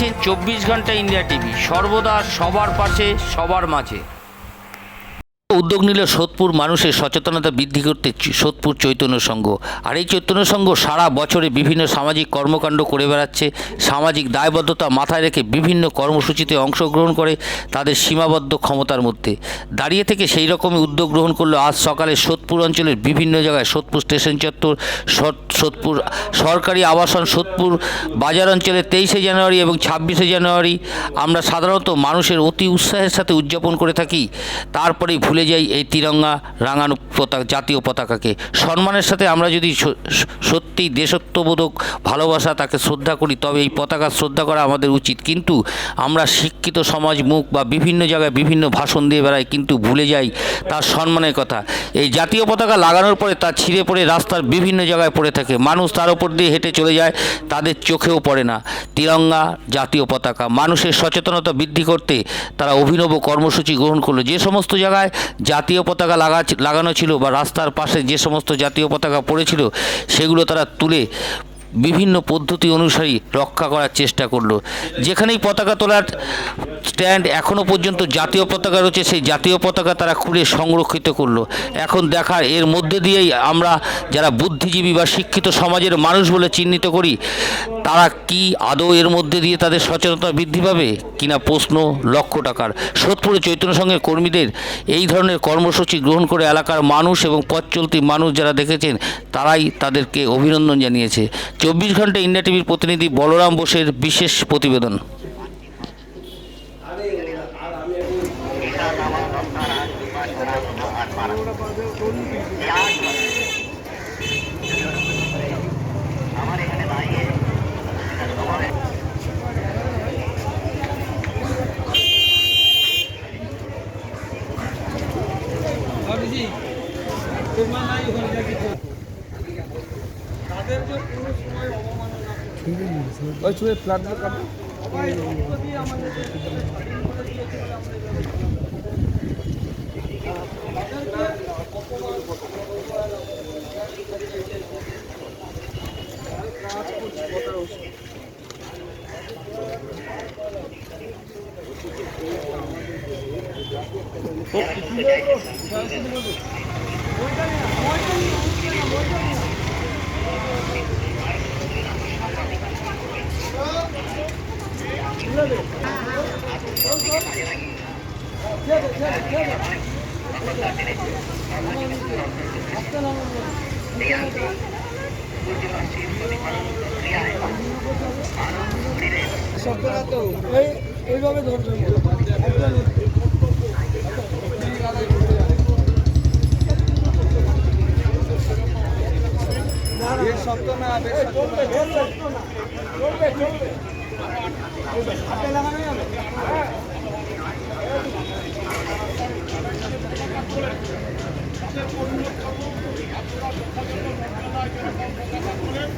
দেখছেন চব্বিশ ঘণ্টা ইন্ডিয়া টিভি। সর্বদা সবার পাশে, সবার মাঝে। উদ্যোগ নিল সোদপুর মানুষের সচেতনতা বৃদ্ধি করতে সোদপুর চৈতন্য সংঘ। আর এই চৈতন্য সংঘ সারা বছরে বিভিন্ন সামাজিক কর্মকাণ্ড করে বেড়াচ্ছে। সামাজিক দায়বদ্ধতা মাথায় রেখে বিভিন্ন কর্মসূচিতে অংশগ্রহণ করে তাদের সীমাবদ্ধ ক্ষমতার মধ্যে। দাঁড়িয়ে থেকে সেই রকমই উদ্যোগ গ্রহণ করল আজ সকালে সোদপুর অঞ্চলের বিভিন্ন জায়গায়। সোদপুর স্টেশন চত্বর সোদপুর, সরকারি আবাসন সোদপুর বাজার অঞ্চলে তেইশে জানুয়ারি এবং ছাব্বিশে জানুয়ারি আমরা সাধারণত মানুষের অতি উৎসাহের সাথে উদযাপন করে থাকি। তারপরেই ভুলে যাই এই তিরঙ্গা রাঙানো পতাকা, জাতীয় পতাকাকে। সম্মানের সাথে আমরা যদি সত্যি দেশত্ববোধক ভালোবাসা তাকে শ্রদ্ধা করি, তবে এই পতাকা শ্রদ্ধা করা আমাদের উচিত। কিন্তু আমরা শিক্ষিত সমাজ মুখ বা বিভিন্ন জায়গায় বিভিন্ন ভাষণ দিয়ে বেড়াই, কিন্তু ভুলে যাই তার সম্মানের কথা। এই জাতীয় পতাকা লাগানোর পরে তা ছিঁড়ে পড়ে রাস্তার বিভিন্ন জায়গায় পড়ে থাকে। মানুষ তার উপর দিয়ে হেঁটে চলে যায়, তাদের চোখেও পড়ে না। তিরঙ্গা জাতীয় পতাকা। মানুষের সচেতনতা বৃদ্ধি করতে তারা অভিনব কর্মসূচি গ্রহণ করল। যে সমস্ত জায়গায় জাতীয় পতাকা লাগা লাগানো ছিল বা রাস্তার পাশে যে সমস্ত জাতীয় পতাকা পড়েছিল, সেগুলো তারা তুলে বিভিন্ন পদ্ধতি অনুসারী রক্ষা করার চেষ্টা করল। যেখানেই পতাকা তোলার স্ট্যান্ড এখনও পর্যন্ত জাতীয় পতাকা রয়েছে, সেই জাতীয় পতাকা তারা খুলে সংরক্ষিত করল। এখন দেখার এর মধ্যে দিয়েই আমরা যারা বুদ্ধিজীবী বা শিক্ষিত সমাজের মানুষ বলে চিহ্নিত করি তারা কি আদৌ এর মধ্যে দিয়ে তাদের সচেতনতা বৃদ্ধি পাবে? কিনা প্রশ্ন লক্ষ টাকার। সোদপুরে চৈতন্য সংঘের কর্মীদের এই ধরনের কর্মসূচি গ্রহণ করে এলাকার মানুষ এবং পথ চলতি মানুষ যারা দেখেছেন, তারাই তাদেরকে অভিনন্দন জানিয়েছে। চব্বিশ ঘণ্টা ইন্ডিয়া টিভির প্রতিনিধি বলরাম বোসের বিশেষ প্রতিবেদন। ওই চুয়ে ফ্ল্যাটগুলো কাটো। শব্দটা তো এই এইভাবে ধরবেন শক্ত না চলবে চলবে হাতে লাগানো যাবে? আমরা তো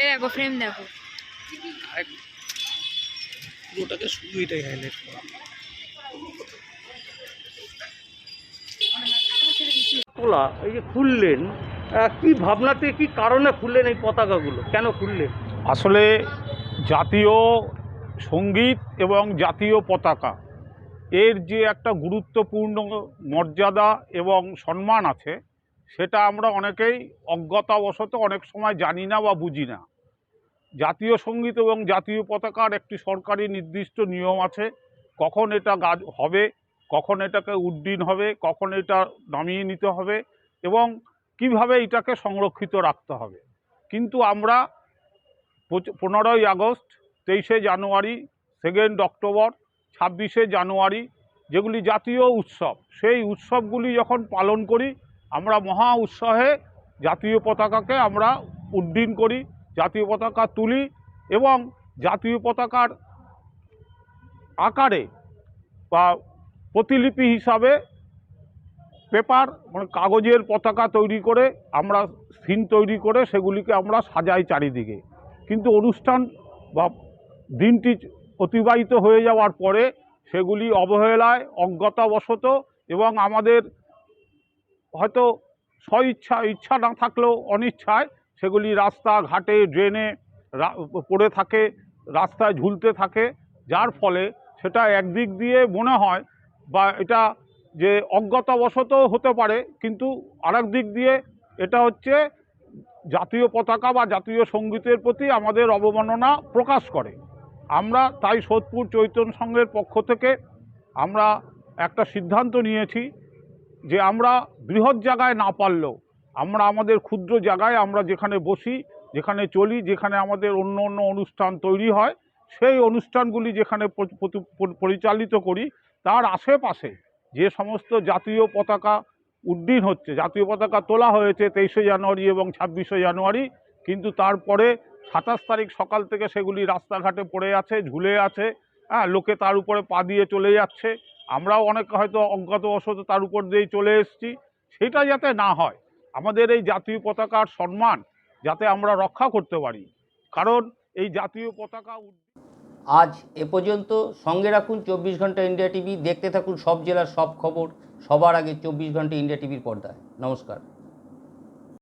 এ দেখো ফ্রেম দেখো। পুরোটাকে শুধু এটাই হাইলাইট করা। তোলা এই যে খুললেন কি ভাবনাতে কি কারণে খুললেন এই পতাকাগুলো? কেন খুললেন? আসলে জাতীয় সংগীত এবং জাতীয় পতাকা এর যে একটা গুরুত্বপূর্ণ মর্যাদা এবং সম্মান আছে সেটা আমরা অনেকেই অজ্ঞতাবশত অনেক সময় জানি না বা বুঝি না। জাতীয় সংগীত এবং জাতীয় পতাকার একটি সরকারি নির্দিষ্ট নিয়ম আছে, কখন এটা গাজ হবে, কখন এটাকে উড্ডীন হবে, কখন এটা নামিয়ে নিতে হবে এবং কীভাবে এটাকে সংরক্ষিত রাখতে হবে। কিন্তু আমরা পনেরোই আগস্ট, তেইশে জানুয়ারি, সেকেন্ড অক্টোবর, ছাব্বিশে জানুয়ারি যেগুলি জাতীয় উৎসব, সেই উৎসবগুলি যখন পালন করি আমরা মহা উৎসাহে জাতীয় পতাকাকে আমরা উড্ডীন করি, জাতীয় পতাকা তুলি এবং জাতীয় পতাকার আকারে বা প্রতিলিপি হিসাবে পেপার মানে কাগজের পতাকা তৈরি করে আমরা সিন তৈরি করে সেগুলিকে আমরা সাজাই চারিদিকে। কিন্তু অনুষ্ঠান বা দিনটি অতিবাহিত হয়ে যাওয়ার পরে সেগুলি অবহেলায়, অজ্ঞতাবশত এবং আমাদের হয়তো স্বইচ্ছা, ইচ্ছা না থাকলেও অনিচ্ছায় সেগুলি রাস্তা, ঘাটে, ড্রেনে পড়ে থাকে, রাস্তায় ঝুলতে থাকে, যার ফলে সেটা একদিক দিয়ে মনে হয় বা এটা যে অজ্ঞতাবশত হতে পারে, কিন্তু আরেক দিক দিয়ে এটা হচ্ছে জাতীয় পতাকা বা জাতীয় সঙ্গীতের প্রতি আমাদের অবমাননা প্রকাশ করে। আমরা তাই সোদপুর চৈতন্য সংঘের পক্ষ থেকে আমরা একটা সিদ্ধান্ত নিয়েছি যে আমরা বৃহৎ জায়গায় না পারলেও, আমরা আমাদের ক্ষুদ্র জায়গায় আমরা যেখানে বসি, যেখানে চলি, যেখানে আমাদের অন্য অন্য অনুষ্ঠান তৈরি হয়, সেই অনুষ্ঠানগুলি যেখানে পরিচালিত করি, তার আশেপাশে যে সমস্ত জাতীয় পতাকা উড্ডীন হচ্ছে, জাতীয় পতাকা তোলা হয়েছে তেইশে জানুয়ারি এবং ছাব্বিশে জানুয়ারি, কিন্তু তারপরে সাতাশ তারিখ সকাল থেকে সেগুলি রাস্তাঘাটে পড়ে আছে, ঝুলে আছে হ্যাঁ লোকে তার উপরে পা দিয়ে চলে যাচ্ছে আমরাও অনেক হয়তো অজ্ঞাতবশত তার উপর দিয়েই চলে এসছি, সেটা যাতে না হয়। আমাদের এই জাতীয় পতাকার সম্মান যাতে আমরা রক্ষা করতে পারি। কারণ এই জাতীয় পতাকা আজ এ পর্যন্ত সঙ্গে রাখুন চব্বিশ ঘণ্টা ইন্ডিয়া টিভি, দেখতে থাকুন সব জেলার সব খবর, সবার আগে চব্বিশ ঘণ্টা ইন্ডিয়া টিভির পর্দায়। নমস্কার।